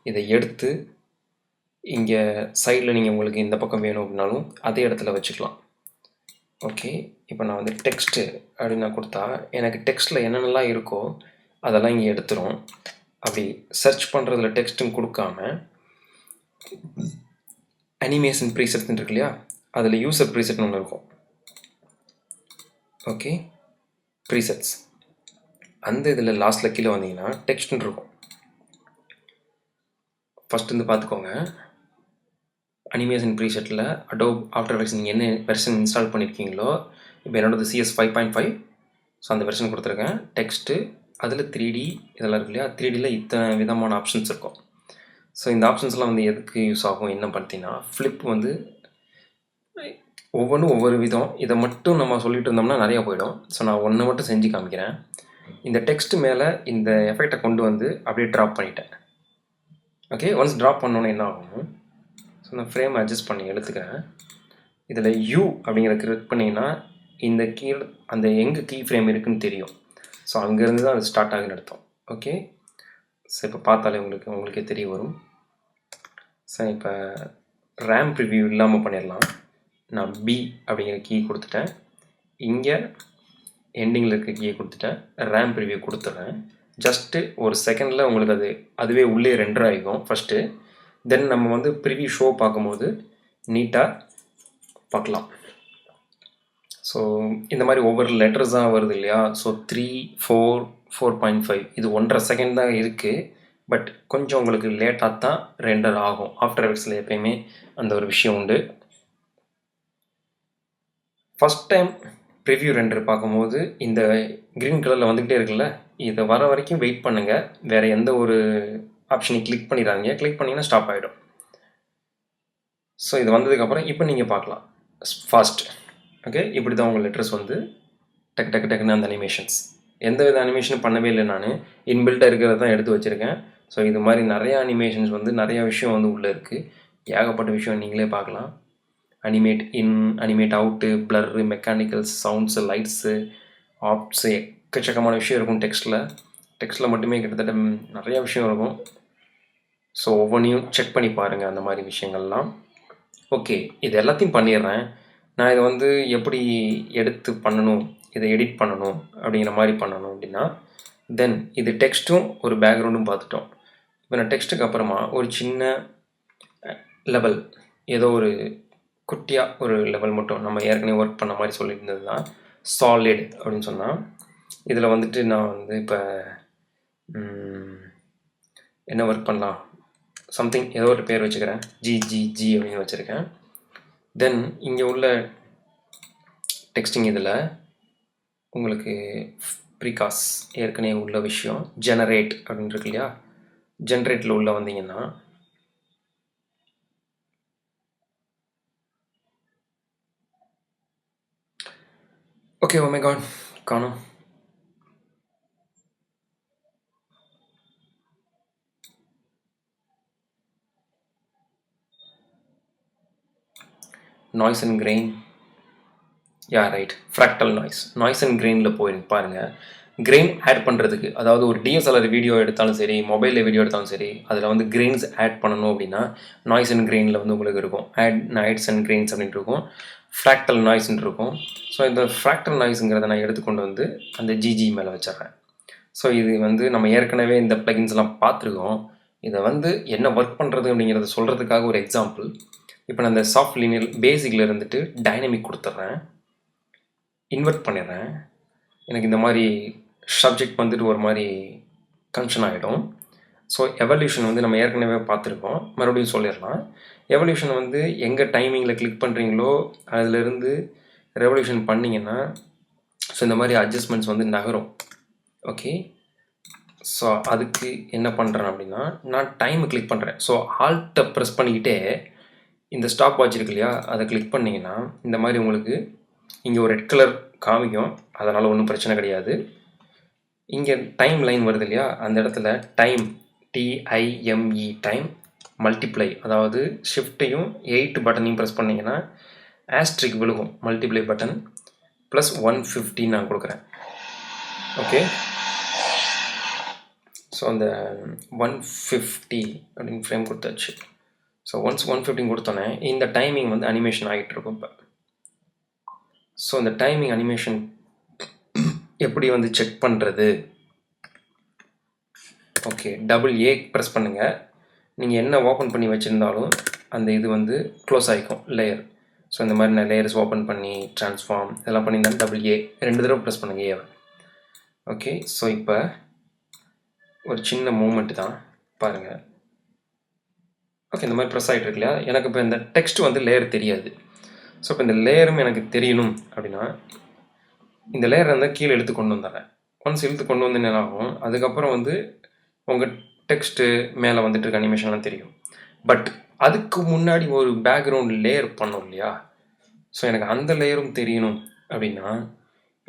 இதை எடுத்து இங்கே சைடில் நீங்கள் உங்களுக்கு இந்த பக்கம் வேணும் அப்படின்னாலும் அதே இடத்துல வச்சுக்கலாம். ஓகே இப்போ நான் வந்து டெக்ஸ்ட்டு அப்படின்னு நான் கொடுத்தா எனக்கு டெக்ஸ்ட்டில் என்னென்னலாம் இருக்கோ அதெல்லாம் இங்கே எடுத்துரும். அப்படி சர்ச் பண்ணுறதுல டெக்ஸ்ட்டும் கொடுக்காம அனிமேஷன் ப்ரீசெட்னு இருக்கு இல்லையா அதில் யூசர் ப்ரீசெட்னு ஒன்று இருக்கும். ஓகே ப்ரீசெட்ஸ் அந்த இதில் லாஸ்ட்டில் கீழே வந்தீங்கன்னா டெக்ஸ்ட்னு இருக்கும். ஃபஸ்ட் வந்து பார்த்துக்கோங்க. அனிமேஷன் ப்ரீசெட்டில் அடோப் ஆஃப்டர் எஃபெக்ட்ஸ் நீங்கள் என்ன வெர்ஷன் இன்ஸ்டால் பண்ணியிருக்கீங்களோ இப்போ என்னோடது CS five point five so அந்த வெர்ஷன் கொடுத்துருக்கேன். டெக்ஸ்ட்டு அதில் த்ரீ டி இதெல்லாம் இருக்கு இல்லையா? த்ரீ டியில் இத்தனை விதமான ஆப்ஷன்ஸ் இருக்கும். ஸோ இந்த ஆப்ஷன்ஸ்லாம் வந்து எதுக்கு யூஸ் ஆகும் என்ன பார்த்தீங்கன்னா ஃப்ளிப் வந்து ஒவ்வொன்றும் ஒவ்வொரு விதம். இதை மட்டும் நம்ம சொல்லிட்டு இருந்தோம்னா நிறையா போயிடும். ஸோ நான் ஒன்று மட்டும் செஞ்சு காமிக்கிறேன். இந்த டெக்ஸ்ட் மேலே இந்த எஃபெக்டை கொண்டு வந்து அப்படியே ட்ராப் பண்ணிட்டேன். ஓகே ஒன்ஸ் ட்ராப் பண்ணோன்னே என்ன ஆகும்? ஸோ நான் ஃப்ரேம் அட்ஜஸ்ட் பண்ணி எடுத்துக்கிறேன். இதில் யூ அப்படிங்கிற கிளிக் பண்ணிங்கன்னா இந்த கீழ் அந்த எங்கே கீ ஃப்ரேம் இருக்குன்னு தெரியும். ஸோ அங்கேருந்து தான் அது ஸ்டார்ட் ஆகுன்னு அர்த்தம். ஓகே ஸோ இப்போ பார்த்தாலே உங்களுக்கு உங்களுக்கே தெரிய வரும். ஸோ இப்போ ரேம் ரிவ்யூ இல்லாமல் பண்ணிடலாம். நான் பி அப்படிங்கிற கீ கொடுத்துட்டேன். இங்கே எண்டிங்கில் இருக்க கீயை கொடுத்துட்டேன். ரேம் ப்ரிவியூ கொடுத்துட்றேன். ஜஸ்ட்டு ஒரு செகண்டில் உங்களுக்கு அது அதுவே உள்ளே ரெண்டர் ஆகிக்கும். ஃபஸ்ட்டு தென் நம்ம வந்து ப்ரிவியூ ஷோ பார்க்கும்போது நீட்டாக பார்க்கலாம். ஸோ இந்த மாதிரி ஒவ்வொரு லெட்டர்ஸாக வருது இல்லையா? So three four four point five இது ஒன்றரை செகண்ட் தான் இருக்குது பட் கொஞ்சம் உங்களுக்கு லேட்டாக தான் ரெண்டர் ஆகும். ஆஃப்டர் எஃபெக்ட்ஸில் எப்பயுமே அந்த ஒரு விஷயம் உண்டு. ஃபஸ்ட் டைம் ப்ரிவ்யூ ரெண்டர் பார்க்கும்போது இந்த க்ரீன் கலரில் வந்துக்கிட்டே இருக்குல்ல இதை வர வரைக்கும் வெயிட் பண்ணுங்கள் வேறு எந்த ஒரு ஆப்ஷனையும் கிளிக் பண்ணிடாதீங்க. கிளிக் பண்ணிங்கன்னா ஸ்டாப் ஆகிடும் ஸோ இது வந்ததுக்கப்புறம் இப்போ நீங்கள் பார்க்கலாம். ஃபாஸ்ட் ஓகே இப்படி தான் உங்கள் லெட்டர்ஸ் வந்து டக்கு டக்கு டக்குன்னு அந்த அனிமேஷன்ஸ் எந்த வித அனிமேஷனும் பண்ணவே இல்லை நான். இன்பில்ட்டாக இருக்கிறத தான் எடுத்து வச்சுருக்கேன். ஸோ இது மாதிரி நிறையா அனிமேஷன்ஸ் வந்து நிறையா விஷயம் வந்து உள்ளே இருக்குது ஏகப்பட்ட விஷயம் நீங்களே பார்க்கலாம். Animate in animate out blur mechanicals sounds lights apps எக்கச்சக்கமான விஷயம் இருக்கும் டெக்ஸ்ட்டில் டெக்ஸ்ட்டில் மட்டுமே கிட்டத்தட்ட நிறையா விஷயம் இருக்கும். ஸோ ஒவ்வொன்றையும் செக் பண்ணி பாருங்கள் அந்த மாதிரி விஷயங்கள்லாம். ஓகே இது எல்லாத்தையும் பண்ணிடுறேன். நான் இதை வந்து எப்படி எடுத்து பண்ணணும் இதை எடிட் பண்ணணும் அப்படிங்கிற மாதிரி பண்ணணும் அப்படின்னா தென் இது டெக்ஸ்ட்டும் ஒரு பேக்ரவுண்டும் பார்த்துட்டோம். இப்போ நான் டெக்ஸ்ட்டுக்கு அப்புறமா ஒரு சின்ன லெவல் ஏதோ ஒரு குட்டியாக ஒரு லெவல் மட்டும் நம்ம ஏற்கனவே ஒர்க் பண்ண மாதிரி சொல்லியிருந்தது தான் சாலிட் அப்படின்னு சொன்னால் இதில் வந்துட்டு நான் வந்து இப்போ என்ன ஒர்க் பண்ணலாம்? சம்திங் ஏதோ ஒரு பேர் வச்சுக்கிறேன். ஜி ஜி ஜி அப்படின்னு வச்சுருக்கேன். தென் இங்கே உள்ள டெக்ஸ்டிங் இதில் உங்களுக்கு ப்ரீகாஸ் ஏற்கனவே உள்ள விஷயம் ஜெனரேட் அப்படின்னு இருக்கு இல்லையா? ஜென்ரேட்டில் உள்ளே வந்தீங்கன்னா ஓகே ஓ மை காட் காணும் noise and grain yeah right fractal noise noise and கிரெயினில் போய் பாருங்கள் கிரெயின் ஆட் பண்ணுறதுக்கு அதாவது ஒரு டிஎஸ்எல்ஆர் வீடியோ எடுத்தாலும் சரி மொபைலில் வீடியோ எடுத்தாலும் சரி அதில் வந்து கிரெயின்ஸ் ஆட் பண்ணணும் அப்படின்னா நாய்ஸ் அண்ட் கிரெயினில் வந்து உங்களுக்கு இருக்கும். ஆட் நைட்ஸ் அண்ட் கிரெயின்ஸ் அப்படின்ட்டு இருக்கும். ஃப்ராக்டல் நாய்ஸ்ன்னு இருக்கும். ஸோ இந்த ஃப்ராக்டல் நாய்ஸுங்கிறத நான் எடுத்துக்கொண்டு வந்து அந்த ஜிஜி மேலே வச்சிடுறேன். ஸோ இது வந்து நம்ம ஏற்கனவே இந்த ப்ளகின்ஸ்லாம் பார்த்துருக்கோம். இதை வந்து என்ன ஒர்க் பண்ணுறது அப்படிங்கிறத சொல்கிறதுக்காக ஒரு எக்ஸாம்பிள் இப்போ நான் இந்த சாஃப்ட் லீனியர் பேசிக்கில் இருந்துட்டு டைனமிக் கொடுத்துட்றேன். இன்வெர்ட் பண்ணிடுறேன். எனக்கு இந்த மாதிரி சப்ஜெக்ட் வந்துட்டு ஒரு மாதிரி கன்ஷன் ஆகிடும் ஸோ எவல்யூஷன் வந்து நம்ம ஏற்கனவே பார்த்துருக்கோம். மறுபடியும் சொல்லிடலாம். எவல்யூஷன் வந்து எங்கே டைமிங்கில் கிளிக் பண்ணுறீங்களோ அதிலிருந்து ரெவல்யூஷன் பண்ணிங்கன்னா ஸோ இந்த மாதிரி அட்ஜஸ்ட்மெண்ட்ஸ் வந்து நகரும். ஓகே ஸோ அதுக்கு என்ன பண்ணுறேன் அப்படின்னா நான் டைமை கிளிக் பண்ணுறேன் ஸோ ஆல்ட்டை ப்ரெஸ் பண்ணிக்கிட்டே இந்த ஸ்டாப் வாட்ச் இருக்கு இல்லையா அதை கிளிக் பண்ணிங்கன்னா இந்த மாதிரி உங்களுக்கு இங்கே ஒரு ரெட் கலர் காமிக்கும். அதனால் ஒன்றும் பிரச்சனை கிடையாது. இங்கே டைம் லைன் வருது இல்லையா அந்த இடத்துல டைம் டிஐஎம்இ டைம் மல்டிப்ளை அதாவது ஷிஃப்ட்டையும் எயிட் பட்டனையும் ப்ரெஸ் பண்ணிங்கன்னா ஆஸ்ட்ரிக் விழுகும். Multiply button plus one fifty நான் கொடுக்குறேன். ஓகே ஸோ அந்த ஒன் ஃபிஃப்டி அப்படின்னு ஃப்ரேம் கொடுத்தாச்சு. ஸோ ஒன்ஸ் ஒன் ஃபிஃப்டின் கொடுத்தோன்னே இந்த டைமிங் வந்து அனிமேஷன் ஆகிட்டு இருக்கும் இப்போ. ஸோ இந்த டைமிங் அனிமேஷன் எப்படி வந்து செக் பண்ணுறது ஓகே டபுள் ஏ ப்ரெஸ் பண்ணுங்கள் நீங்கள் என்ன ஓப்பன் பண்ணி வச்சுருந்தாலும் அந்த இது வந்து க்ளோஸ் ஆகிக்கும் லேயர் ஸோ இந்த மாதிரி நான் லேயர்ஸ் ஓப்பன் பண்ணி ட்ரான்ஸ்ஃபார்ம் இதெல்லாம் பண்ணியிருந்தா டபுள் ஏ ரெண்டு தடவை ப்ரெஸ் பண்ணுங்கள் ஏவை ஓகே ஸோ இப்போ ஒரு சின்ன மூமெண்ட் தான் பாருங்கள் ஓகே இந்த மாதிரி ப்ரெஸ் ஆகிட்டு இருக்கு இல்லையா? எனக்கு இப்போ இந்த டெக்ஸ்ட் வந்து லேயர் தெரியாது. ஸோ இப்போ இந்த லேயரும் எனக்கு தெரியணும் அப்படின்னா இந்த லேயர் வந்து கீழே இழுத்து கொண்டு வந்துடுறேன். ஒன்ஸ் இழுத்து கொண்டு வந்து என்ன ஆகும்? அதுக்கப்புறம் வந்து உங்கள் டெக்ஸ்ட்டு மேலே வந்துட்டு இருக்க அனிமேஷன்லாம் தெரியும். பட் அதுக்கு முன்னாடி ஒரு பேக்ரவுண்ட் லேயர் பண்ணோம் இல்லையா? ஸோ எனக்கு அந்த லேயரும் தெரியணும் அப்படின்னா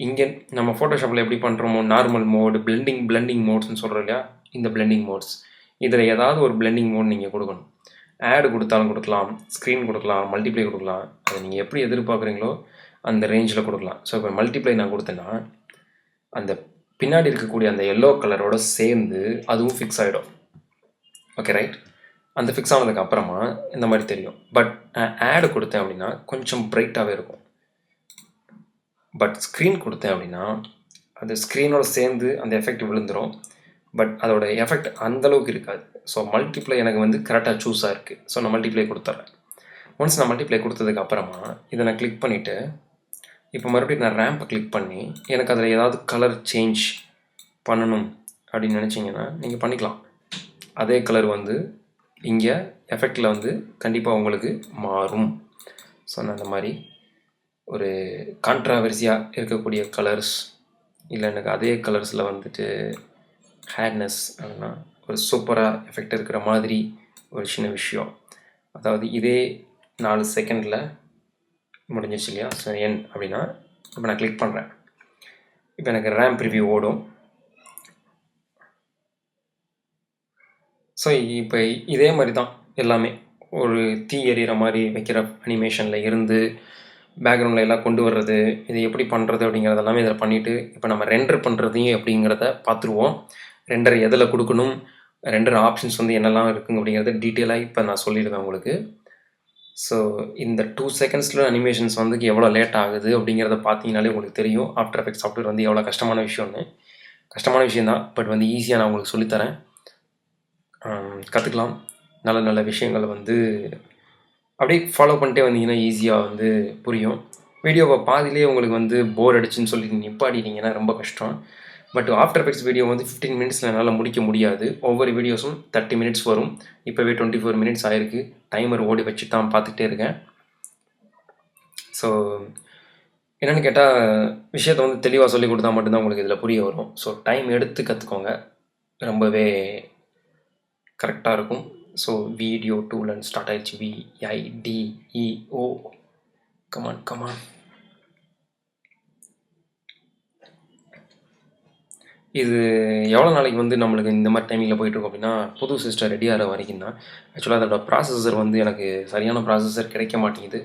இங்கே நம்ம ஃபோட்டோஷாப்பில் எப்படி பண்ணுறோமோ நார்மல் மோடு பிளெண்டிங் பிளெண்டிங் மோட்ஸ்னு சொல்கிறோம் இல்லையா? இந்த பிளெண்டிங் மோட்ஸ் இதில் ஏதாவது ஒரு பிளெண்டிங் மோட் நீங்கள் கொடுக்கணும். ஆடு கொடுத்தாலும் கொடுக்கலாம் ஸ்க்ரீன் கொடுக்கலாம் மல்டிப்ளை கொடுக்கலாம். அதை நீங்கள் எப்படி எதிர்பார்க்குறீங்களோ அந்த ரேஞ்சில் கொடுக்கலாம். ஸோ இப்போ மல்டிப்ளை நான் கொடுத்தேன்னா அந்த பின்னாடி இருக்கக்கூடிய அந்த எல்லோ கலரோட சேர்ந்து அதுவும் ஃபிக்ஸ் ஆகிடும் ஓகே ரைட் அந்த ஃபிக்ஸ் ஆனதுக்கு அப்புறமா இந்த மாதிரி தெரியும். பட் ஆடு கொடுத்தேன் அப்படின்னா கொஞ்சம் பிரைட்டாகவே இருக்கும். பட் ஸ்க்ரீன் கொடுத்தேன் அப்படின்னா அது ஸ்க்ரீனோட சேர்ந்து அந்த எஃபெக்ட் விழுந்துடும் பட் அதோட எஃபெக்ட் அந்தளவுக்கு இருக்காது. ஸோ மல்டிப்ளை எனக்கு வந்து கரெக்டாக சூஸாக இருக்குது ஸோ நான் மல்டிப்ளை கொடுத்துட்றேன். ஒன்ஸ் நான் மல்டிப்ளை கொடுத்ததுக்கு அப்புறமா இதை நான் கிளிக் பண்ணிவிட்டு இப்போ மறுபடியும் நான் ரேம்பை கிளிக் பண்ணி எனக்கு அதில் ஏதாவது கலர் சேஞ்ச் பண்ணணும் அப்படின்னு நினச்சிங்கன்னா நீங்கள் பண்ணிக்கலாம். அதே கலர் வந்து இங்கே எஃபெக்டில் வந்து கண்டிப்பாக உங்களுக்கு மாறும். ஸோ நான் அந்த மாதிரி ஒரு கான்ட்ராவர்சியாக இருக்கக்கூடிய கலர்ஸ் இல்லை எனக்கு அதே கலர்ஸில் வந்துட்டு ஹேர்னஸ் அப்படின்னா ஒரு சூப்பராக எஃபெக்ட் இருக்கிற மாதிரி ஒரு சின்ன விஷயம். அதாவது இதே நாலு செகண்டில் முடிஞ்சிச்சு இல்லையா? ஸோ என் அப்படின்னா இப்போ நான் கிளிக் பண்ணுறேன் இப்போ எனக்கு ரேம் ப்ரிவியூ ஓடும். ஸோ இப்போ இதே மாதிரி தான் எல்லாமே. ஒரு தீ எறிகிற மாதிரி வைக்கிற அனிமேஷனில் இருந்து பேக்ரவுண்டில் எல்லாம் கொண்டு வர்றது இது எப்படி பண்ணுறது அப்படிங்கிறது எல்லாமே இதில் பண்ணிவிட்டு இப்போ நம்ம ரெண்டர் பண்ணுறதையும் அப்படிங்கிறத பார்த்துருவோம். ரெண்டர் எதில் கொடுக்கணும்? ரெண்டர் ஆப்ஷன்ஸ் வந்து என்னெல்லாம் இருக்குங்க அப்படிங்கிறத டீட்டெயிலாக இப்போ நான் சொல்லிடுவேன் உங்களுக்கு. ஸோ இந்த டூ செகண்ட்ஸில் அனிமேஷன்ஸ் வந்து எவ்வளோ லேட் ஆகுது அப்படிங்கிறத பார்த்தீங்கனாலே உங்களுக்கு தெரியும். ஆஃப்டர் எஃபெக்ட் சாஃப்ட்வேர் வந்து எவ்வளோ கஷ்டமான விஷயம்னு. கஷ்டமான விஷயந்தான் பட் வந்து ஈஸியாக நான் உங்களுக்கு சொல்லித்தரேன். கற்றுக்கலாம் நல்ல நல்ல விஷயங்களை வந்து அப்படியே ஃபாலோ பண்ணிட்டே வந்தீங்கன்னா ஈஸியாக வந்து புரியும். வீடியோவை பாதிலே உங்களுக்கு வந்து போர் அடிச்சுன்னு சொல்லி நிப்பாடிட்டீங்கன்னா ரொம்ப கஷ்டம். பட் ஆஃப்டர் எஃபெக்ட்ஸ் வீடியோ வந்து ஃபிஃப்டீன் மினிட்ஸில் என்னால் முடிக்க முடியாது. ஒவ்வொரு வீடியோஸும் தேர்ட்டி மினிட்ஸ் வரும். இப்போவே டுவெண்ட்டி ஃபோர் மினிட்ஸ் ஆயிருக்கு. டைமர் ஓடி வச்சு தான் பார்த்துட்டே இருக்கேன். ஸோ என்னென்னு கேட்டால் விஷயத்தை வந்து தெளிவாக சொல்லி கொடுத்தா மட்டும்தான் உங்களுக்கு இதில் புரிய வரும். ஸோ டைம் எடுத்து கற்றுக்கோங்க ரொம்பவே கரெக்டாக இருக்கும். So video tool and start ஆயிடுச்சு. V I D E O come on come on இது எவ்வளோ நாளைக்கு வந்து நம்மளுக்கு இந்த மாதிரி டைமிங்கில் போயிட்டுருக்கோம் அப்படின்னா புது சிஸ்டர் ரெடி ஆகிற வரைக்கும் தான். ஆக்சுவலாக அதோட ப்ராசஸர் வந்து எனக்கு சரியான ப்ராசஸர் கிடைக்க மாட்டேங்குது.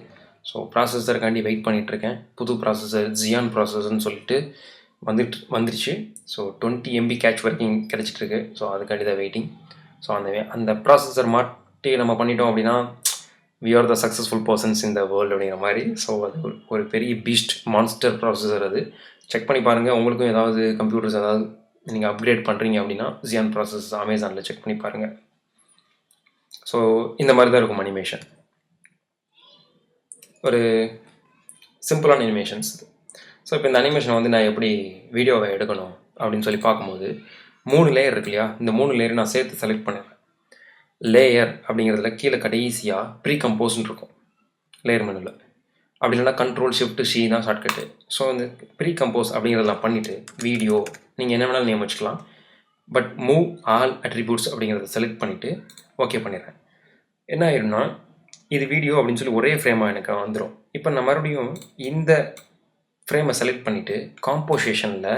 ஸோ ப்ராசஸருக்காண்டி வெயிட் பண்ணிகிட்ருக்கேன் புது ப்ராசஸர் ஜியான் ப்ராசஸர்னு சொல்லிட்டு வந்துட்டு வந்துருச்சு. ஸோ டுவெண்ட்டி எம்பி கேட்ச் வரைக்கும் கிடச்சிட்ருக்கு ஸோ அதுக்காண்டி தான் வெயிட்டிங் ஸோ அந்த அந்த ப்ராசஸர் மாட்டி நம்ம பண்ணிட்டோம் அப்படின்னா we are the successful persons இந்த வேர்ல்டு அப்படிங்கிற மாதிரி. ஸோ அது ஒரு பெரிய பீஸ்ட் மான்ஸ்டர் ப்ராசஸர் அது. செக் பண்ணி பாருங்கள் உங்களுக்கும் ஏதாவது கம்ப்யூட்டர்ஸ் ஏதாவது நீங்கள் அப்கிரேட் பண்ணுறீங்க அப்படின்னா ஜியான் ப்ராசஸ் அமேசானில் செக் பண்ணி பாருங்கள் ஸோ இந்த மாதிரி தான் இருக்கும் அனிமேஷன் ஒரு சிம்பிளான அனிமேஷன்ஸ் ஸோ இப்போ இந்த அனிமேஷனை வந்து நான் எப்படி வீடியோவை எடுக்கணும் அப்படின்னு சொல்லி பார்க்கும்போது மூணு லேயர் இருக்கு இல்லையா? இந்த மூணு லேயர் நான் சேர்த்து செலக்ட் பண்ணுவேன் லேயர் அப்படிங்கிறதுல கீழே கடைசியாக ப்ரீ கம்போஸ்ன்னு இருக்கும். லேயர் மெனுவில் அப்படி இல்லைனா கண்ட்ரோல் ஷிஃப்ட் ஷீ தான் ஷார்ட்கட்டு ஸோ இந்த ப்ரீ கம்போஸ் அப்படிங்கிறதெல்லாம் பண்ணிவிட்டு வீடியோ நீங்கள் என்ன வேணாலும் நேம் வச்சுக்கலாம் பட் மூவ் ஆல் அட்ரிபியூட்ஸ் அப்படிங்கிறத செலக்ட் பண்ணிவிட்டு ஓகே பண்ணிடுறேன். என்ன ஆயிரும்னா இது வீடியோ அப்படின்னு சொல்லி ஒரே ஃப்ரேமாக எனக்கு வந்துடும் இப்போ நான் மறுபடியும் இந்த ஃப்ரேமை செலக்ட் பண்ணிவிட்டு காம்போசிஷனில்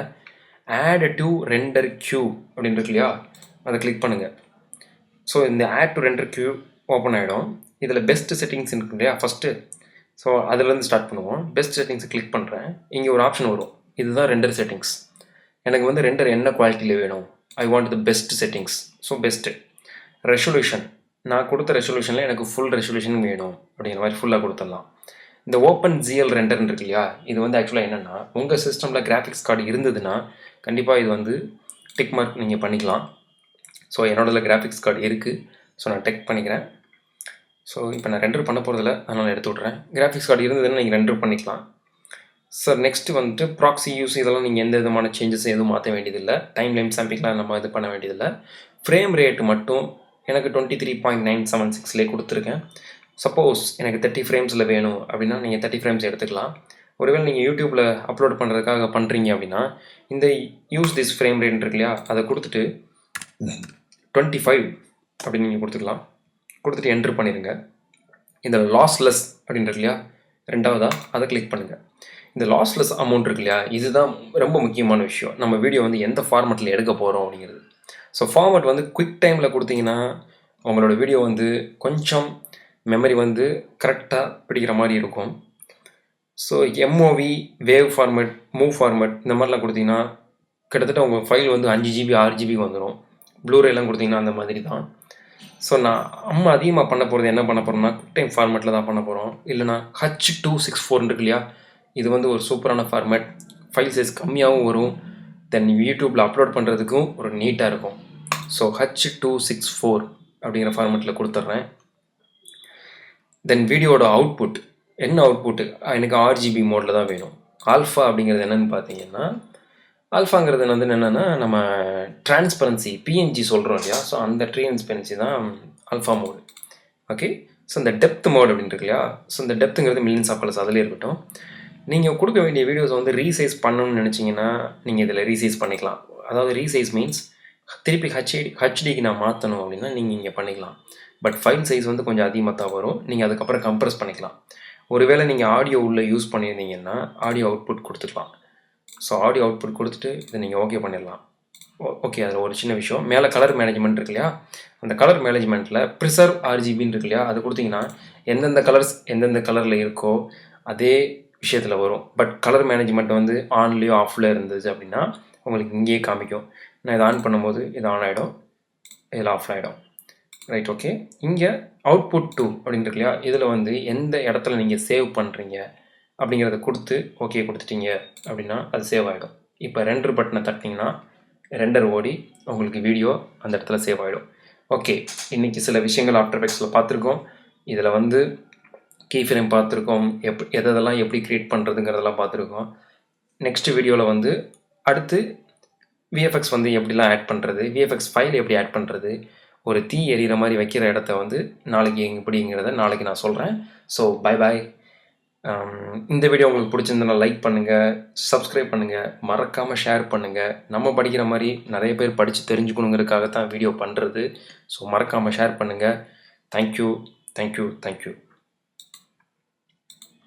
ஆட் டு ரெண்டர் க்யூ அப்படின்னு இருக்கு இல்லையா? அதை கிளிக் பண்ணுங்கள் ஸோ இந்த add to render queue open ஆகிடும் இதில் பெஸ்ட் செட்டிங்ஸ் இருக்கு இல்லையா? ஃபஸ்ட்டு ஸோ அதுலேருந்து ஸ்டார்ட் பண்ணுவோம். பெஸ்ட் செட்டிங்ஸை கிளிக் பண்ணுறேன் இங்கே ஒரு ஆப்ஷன் வரும். இதுதான் ரெண்டர் செட்டிங்ஸ் எனக்கு வந்து ரெண்டர் என்ன குவாலிட்டியில் வேணும்? I want the best settings so best resolution நான் கொடுத்த ரெசொலியூஷனில் எனக்கு ஃபுல் ரெசொலியூஷன் வேணும். அப்படிங்கிற மாதிரி ஃபுல்லாக கொடுத்துடலாம். இந்த ஓப்பன் ஜிஎல் ரெண்டர்னு இருக்கு இல்லையா? இது வந்து ஆக்சுவலாக என்னென்னா உங்கள் சிஸ்டமில் கிராஃபிக்ஸ் கார்டு இருந்ததுன்னா கண்டிப்பாக இது வந்து டிக் மார்க் நீங்கள் பண்ணிக்கலாம். ஸோ என்னோடதில் கிராஃபிக்ஸ் கார்டு இருக்குது ஸோ நான் டெக் பண்ணிக்கிறேன். ஸோ இப்போ நான் ரெண்டர் பண்ண போகிறதில்ல அதனால் எடுத்து விட்றேன் கிராஃபிக்ஸ் கார்டு இருந்ததுன்னா நீங்கள் ரெண்டர் பண்ணிக்கலாம். சார் நெக்ஸ்ட்டு வந்துட்டு ப்ராக்ஸி யூஸ் இதெல்லாம் நீங்கள் எந்த விதமான சேஞ்சஸ் எதுவும் மாற்ற வேண்டியதில்லை. டைம் லைன் சாம்பிங்லாம் நம்ம இது பண்ண வேண்டியதில்லை. ஃப்ரேம் ரேட் மட்டும் எனக்கு twenty three point nine seven சிக்ஸ்லேயே கொடுத்துருக்கேன். சப்போஸ் எனக்கு தேர்ட்டி ஃப்ரேம்ஸில் வேணும் அப்படின்னா நீங்கள் தேர்ட்டி ஃப்ரேம்ஸ் எடுத்துக்கலாம். ஒருவேளை நீங்கள் யூடியூப்பில் அப்லோட் பண்ணுறதுக்காக பண்ணுறீங்க அப்படின்னா இந்த யூஸ் திஸ் ஃப்ரேம் ரேட் இருக்கு இல்லையா அதை கொடுத்துட்டு டுவெண்ட்டி ஃபைவ் அப்படின்னு நீங்கள் கொடுத்துக்கலாம். கொடுத்துட்டு என்ட்ரு பண்ணிடுங்க இந்த லாஸ்லெஸ் அப்படின்றது இல்லையா ரெண்டாவதாக அதை கிளிக் பண்ணுங்கள் இந்த லாஸ்லெஸ் அமௌண்ட் இருக்கு இல்லையா? இதுதான் ரொம்ப முக்கியமான விஷயம். நம்ம வீடியோ வந்து எந்த ஃபார்மெட்டில் எடுக்க போகிறோம் அப்படிங்கிறது. ஸோ ஃபார்மெட் வந்து குயிக் டைமில் கொடுத்தீங்கன்னா உங்களோட வீடியோ வந்து கொஞ்சம் மெமரி வந்து கரெக்டாக பிடிக்கிற மாதிரி இருக்கும். So MOV wave format move format இந்த மாதிரிலாம் கொடுத்தீங்கன்னா கிட்டத்தட்ட உங்கள் ஃபைல் வந்து அஞ்சு ஜிபி ஆறு ஜிபி வந்துடும் ப்ளூரேலாம் கொடுத்தீங்கன்னா அந்த மாதிரி தான். ஸோ நான் அம்மா அதிகமாக பண்ண போகிறது என்ன பண்ண போகிறோம்னா குக் டைம் ஃபார்மேட்டில் தான் பண்ண போகிறோம் இல்லைனா ஹச் டூ சிக்ஸ் ஃபோர் இருக்கு இல்லையா? இது வந்து ஒரு சூப்பரான ஃபார்மேட் ஃபைல் சைஸ் கம்மியாகவும் வரும். தென் யூடியூப்பில் அப்லோட் பண்ணுறதுக்கும் ஒரு நீட்டாக இருக்கும். So H two six four அப்படிங்கிற ஃபார்மேட்டில் கொடுத்துட்றேன். தென் வீடியோட அவுட்புட் என்ன அவுட்புட்டு எனக்கு ஆர்ஜிபி மோடில் தான் வேணும். ஆல்ஃபா அப்படிங்கிறது என்னன்னு பார்த்தீங்கன்னா ஆல்ஃபாங்கிறது வந்து என்னென்னா நம்ம டிரான்ஸ்பரன்சி பிஎன்ஜி சொல்கிறோம் இல்லையா? ஸோ அந்த டிரான்ஸ்பரன்சி தான் ஆல்ஃபா மோடு ஓகே ஸோ இந்த டெப்த் மோட் அப்படின்னு இருக்கு இல்லையா? ஸோ இந்த டெப்த்துங்கிறது மில்லியன்ஸ் ஆஃப் கலர்ஸ் அதிலே இருக்கட்டும். நீங்கள் கொடுக்க வேண்டிய வீடியோஸை வந்து ரீசைஸ் பண்ணணும்னு நினச்சிங்கன்னா நீங்கள் இதில் ரீசைஸ் பண்ணிக்கலாம். அதாவது ரீசைஸ் மீன்ஸ் திருப்பி ஹச்டி ஹச்டிக்கு நான் மாற்றணும் அப்படின்னா நீங்கள் இங்கே பண்ணிக்கலாம். பட் ஃபைல் சைஸ் வந்து கொஞ்சம் அதிகமாக தான் வரும். நீங்கள் அதுக்கப்புறம் கம்ப்ரஸ் பண்ணிக்கலாம். ஒருவேளை நீங்கள் ஆடியோ உள்ளே யூஸ் பண்ணியிருந்தீங்கன்னா ஆடியோ அவுட்புட் கொடுத்துக்கலாம். ஸோ ஆடியோ அவுட்புட் கொடுத்துட்டு இதை நீங்கள் ஓகே பண்ணிடலாம். ஓகே அதில் ஒரு சின்ன விஷயம். மேலே கலர் மேனேஜ்மெண்ட் இருக்கு இல்லையா? அந்த கலர் மேனேஜ்மெண்ட்டில் ப்ரிசர்வ் ஆர்ஜிபின்னு இருக்கு இல்லையா? அது கொடுத்தீங்கன்னா எந்தெந்த கலர்ஸ் எந்தெந்த கலரில் இருக்கோ அதே விஷயத்தில் வரும். பட் கலர் மேனேஜ்மெண்ட் வந்து ஆன்லேயோ ஆஃப்ல இருந்துச்சு அப்படின்னா உங்களுக்கு இங்கேயே காமிக்கும். நான் இதை ஆன் பண்ணும்போது இது ஆன் ஆகிடும் இதில் ஆஃப் ஆகிடும் ரைட் ஓகே இங்கே அவுட்புட் டூ அப்படின்ட்டு இல்லையா? இதில் வந்து எந்த இடத்துல நீங்கள் சேவ் பண்ணுறீங்க அப்படிங்கிறத கொடுத்து ஓகே கொடுத்துட்டீங்க அப்படின்னா அது சேவ் ஆகிடும் இப்போ ரெண்டர் பட்டனை தட்டினீங்கன்னா ரெண்டர் ஓடி உங்களுக்கு வீடியோ அந்த இடத்துல சேவ் ஆகிடும் ஓகே இன்றைக்கி சில விஷயங்கள் ஆஃப்டர் எஃபெக்ட்ஸில் பார்த்துருக்கோம். இதில் வந்து கீ ஃப்ரேம் பார்த்துருக்கோம். எப் எதெல்லாம் எப்படி க்ரியேட் பண்ணுறதுங்கிறதெல்லாம் பார்த்துருக்கோம். நெக்ஸ்ட் வீடியோவில் வந்து அடுத்து விஎஃப்எக்ஸ் வந்து எப்படிலாம் ஆட் பண்ணுறது விஎஃப்எக்ஸ் ஃபைல் எப்படி ஆட் பண்ணுறது ஒரு தீ எரியிற மாதிரி வைக்கிற இடத்த வந்து நாளைக்கு எப்படிங்கிறத நாளைக்கு நான் சொல்கிறேன் ஸோ பை பாய் um, இந்த வீடியோ உங்களுக்கு பிடிச்சிருந்தனா லைக் பண்ணுங்கள் சப்ஸ்கிரைப் பண்ணுங்கள் மறக்காமல் ஷேர் பண்ணுங்கள் நம்ம படிக்கிற மாதிரி நிறைய பேர் படித்து தெரிஞ்சுக்கணுங்கிறதுக்காக தான் வீடியோ பண்ணுறது ஸோ மறக்காமல் ஷேர் பண்ணுங்கள் தேங்க்யூ தேங்க்யூ தேங்க்யூ